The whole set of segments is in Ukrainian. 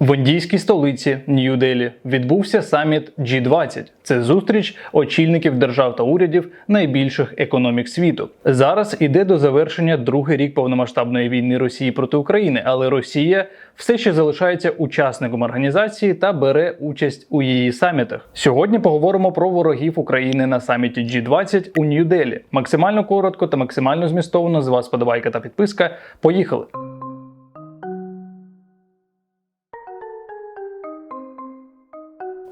В індійській столиці Нью-Делі відбувся саміт G20. Це зустріч очільників держав та урядів найбільших економік світу. Зараз іде до завершення другий рік повномасштабної війни Росії проти України, але Росія все ще залишається учасником організації та бере участь у її самітах. Сьогодні поговоримо про ворогів України на саміті G20 у Нью-Делі. Максимально коротко та максимально змістовно. З вас подобайка та підписка. Поїхали!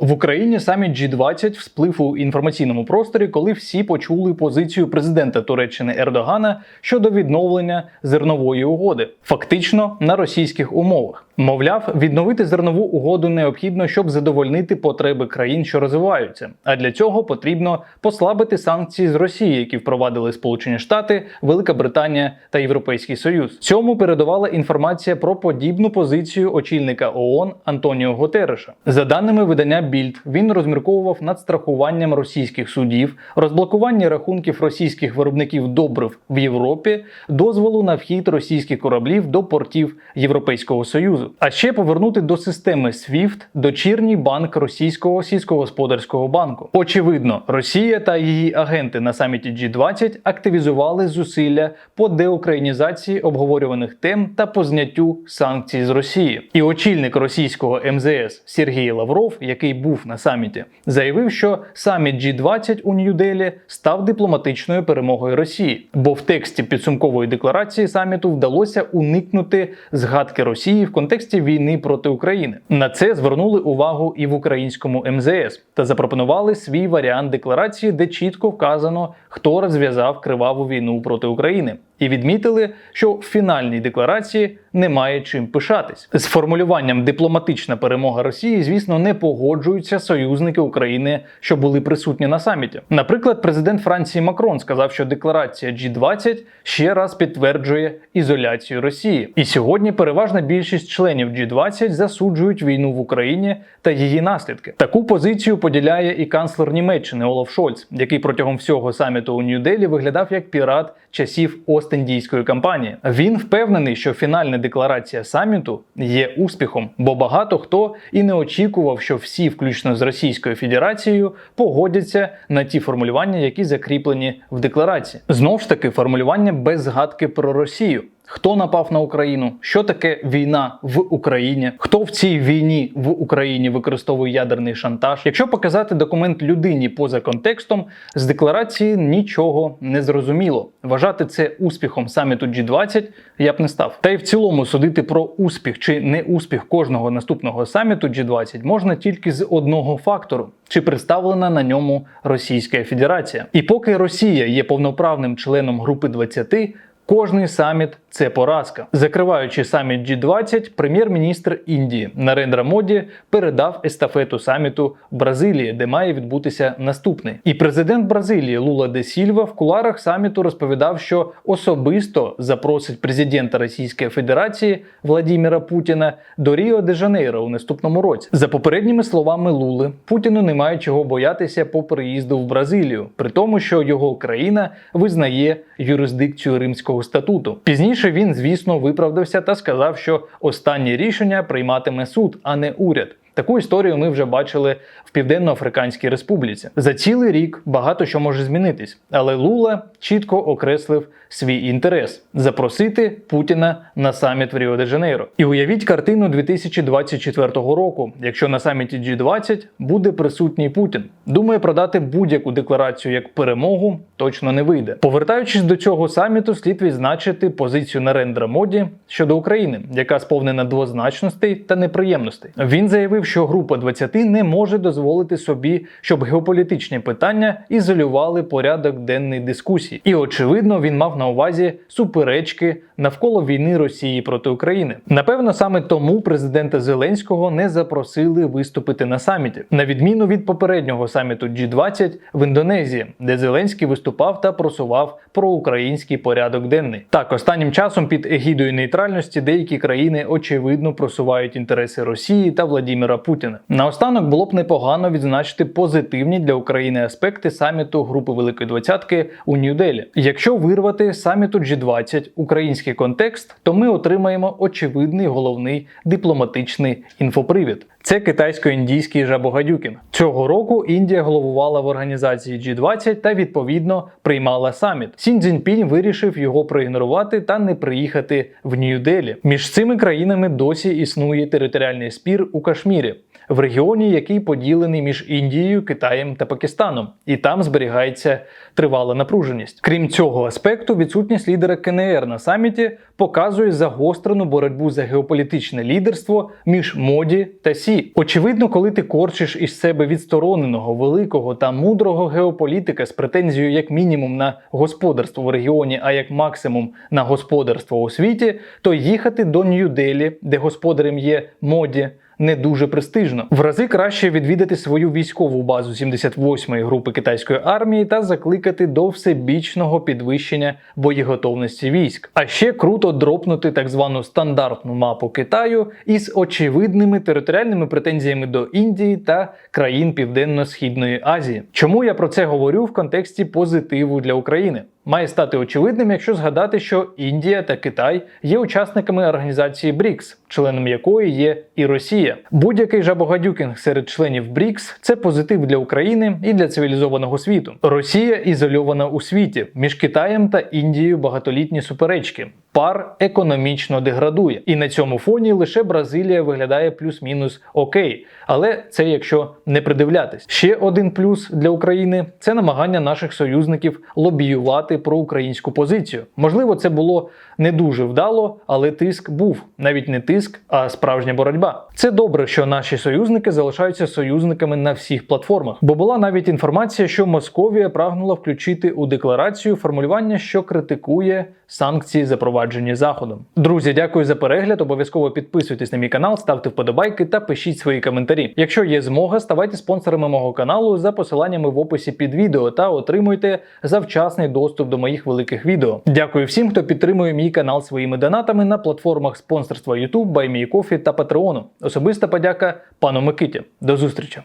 В Україні саміт G20 всплив у інформаційному просторі, коли всі почули позицію президента Туреччини Ердогана щодо відновлення зернової угоди, фактично на російських умовах. Мовляв, відновити зернову угоду необхідно, щоб задовольнити потреби країн, що розвиваються. А для цього потрібно послабити санкції з Росії, які впровадили Сполучені Штати, Велика Британія та Європейський Союз. Цьому передавала інформація про подібну позицію очільника ООН Антоніо Готереша. За даними видання Більд, він розмірковував над страхуванням російських судів, розблокування рахунків російських виробників добрив в Європі, дозволу на вхід російських кораблів до портів Європейського Союзу. А ще повернути до системи SWIFT дочірній банк російського сільськогосподарського банку. Очевидно, Росія та її агенти на саміті G20 активізували зусилля по деукраїнізації обговорюваних тем та по зняттю санкцій з Росії. І очільник російського МЗС Сергій Лавров, який був на саміті, заявив, що саміт G20 у Нью-Делі став дипломатичною перемогою Росії, бо в тексті підсумкової декларації саміту вдалося уникнути згадки Росії в контексті війни проти України. На це звернули увагу і в українському МЗС та запропонували свій варіант декларації, де чітко вказано, хто розв'язав криваву війну проти України. І відмітили, що в фінальній декларації немає чим пишатись. З формулюванням дипломатична перемога Росії, звісно, не погоджуються союзники України, що були присутні на саміті. Наприклад, президент Франції Макрон сказав, що декларація G20 ще раз підтверджує ізоляцію Росії. І сьогодні переважна більшість членів G20 засуджують війну в Україні та її наслідки. Таку позицію поділяє і канцлер Німеччини Олаф Шольц, який протягом всього саміту у Нью-Делі виглядав як пірат часів Остендійської кампанії. Він впевнений, що фінальна декларація саміту є успіхом, бо багато хто і не очікував, що всі, включно з Російською Федерацією, погодяться на ті формулювання, які закріплені в декларації. Знов ж таки, формулювання без згадки про Росію. Хто напав на Україну? Що таке війна в Україні? Хто в цій війні в Україні використовує ядерний шантаж? Якщо показати документ людині поза контекстом, з декларації нічого не зрозуміло. Вважати це успіхом саміту G20 я б не став. Та й в цілому судити про успіх чи не успіх кожного наступного саміту G20 можна тільки з одного фактору. Чи представлена на ньому Російська Федерація? І поки Росія є повноправним членом групи 20, Кожний саміт це поразка. Закриваючи саміт G20, прем'єр-міністр Індії Нарендра Моді передав естафету саміту Бразилії, де має відбутися наступний. І президент Бразилії Лула де Сільва в куларах саміту розповідав, що особисто запросить президента Російської Федерації Владіміра Путіна до Ріо де Жанейро у наступному році. За попередніми словами Лули, Путіну немає чого боятися по приїзду в Бразилію, при тому, що його країна визнає юрисдикцію римського статуту. Пізніше він, звісно, виправдався та сказав, що останнє рішення прийматиме суд, а не уряд. Таку історію ми вже бачили в Південно-Африканській Республіці. За цілий рік багато що може змінитись, але Лула чітко окреслив свій інтерес запросити Путіна на саміт в Ріо де Жанейро. І уявіть картину 2024 року, якщо на саміті G20 буде присутній Путін. Думаю, продати будь-яку декларацію як перемогу точно не вийде. Повертаючись до цього саміту, слід відзначити позицію Нарендра Моді щодо України, яка сповнена двозначностей та неприємностей. Він заявив, що група 20 не може дозволити собі, щоб геополітичні питання ізолювали порядок денний дискусії. І очевидно, він мав на увазі суперечки навколо війни Росії проти України. Напевно, саме тому президента Зеленського не запросили виступити на саміті, на відміну від попереднього саміту G20 в Індонезії, де Зеленський виступав та просував проукраїнський порядок денний. Так, останнім часом під егідою нейтральності деякі країни очевидно просувають інтереси Росії та Владіміра Путіна. Наостанок було б непогано відзначити позитивні для України аспекти саміту Групи Великої Двадцятки у Нью-Делі. Якщо вирвати саміту G20 український контекст, то ми отримаємо очевидний головний дипломатичний інфопривід. Це китайсько-індійський жабогадюкін. Цього року Індія головувала в організації G20 та відповідно приймала саміт. Сін Цзіньпінь вирішив його проігнорувати та не приїхати в Нью-Делі. Між цими країнами досі існує територіальний спір у Кашмірі. В регіоні, який поділений між Індією, Китаєм та Пакистаном, і там зберігається тривала напруженість. Крім цього аспекту, відсутність лідера КНР на саміті показує загострену боротьбу за геополітичне лідерство між моді та сі. Очевидно, коли ти корчиш із себе відстороненого, великого та мудрого геополітика з претензією як мінімум на господарство в регіоні, а як максимум на господарство у світі, то їхати до Нью-Делі, де господарем є моді не дуже престижно. В рази краще відвідати свою військову базу 78-ї групи китайської армії та закликати до всебічного підвищення боєготовності військ. А ще круто дропнути так звану стандартну мапу Китаю із очевидними територіальними претензіями до Індії та країн Південно-Східної Азії. Чому я про це говорю в контексті позитиву для України? Має стати очевидним, якщо згадати, що Індія та Китай є учасниками організації БРІКС, членом якої є і Росія. Будь-який жабогадюкінг серед членів БРІКС це позитив для України і для цивілізованого світу. Росія ізольована у світі між Китаєм та Індією багатолітні суперечки. Пар економічно деградує, і на цьому фоні лише Бразилія виглядає плюс-мінус окей. Але це якщо не придивлятись. Ще один плюс для України це намагання наших союзників лобіювати проукраїнську позицію. Можливо, це було не дуже вдало, але тиск був навіть не тиск, а справжня боротьба. Це добре, що наші союзники залишаються союзниками на всіх платформах, бо була навіть інформація, що Московія прагнула включити у декларацію формулювання, що критикує санкції, запроваджені заходом. Друзі, дякую за перегляд. Обов'язково підписуйтесь на мій канал, ставте вподобайки та пишіть свої коментарі. Якщо є змога, ставайте спонсорами мого каналу за посиланнями в описі під відео та отримуйте завчасний доступ до моїх великих відео. Дякую всім, хто підтримує мій канал своїми донатами на платформах спонсорства YouTube, BuyMeCoffee та Patreon. Особиста подяка пану Микиті. До зустрічі!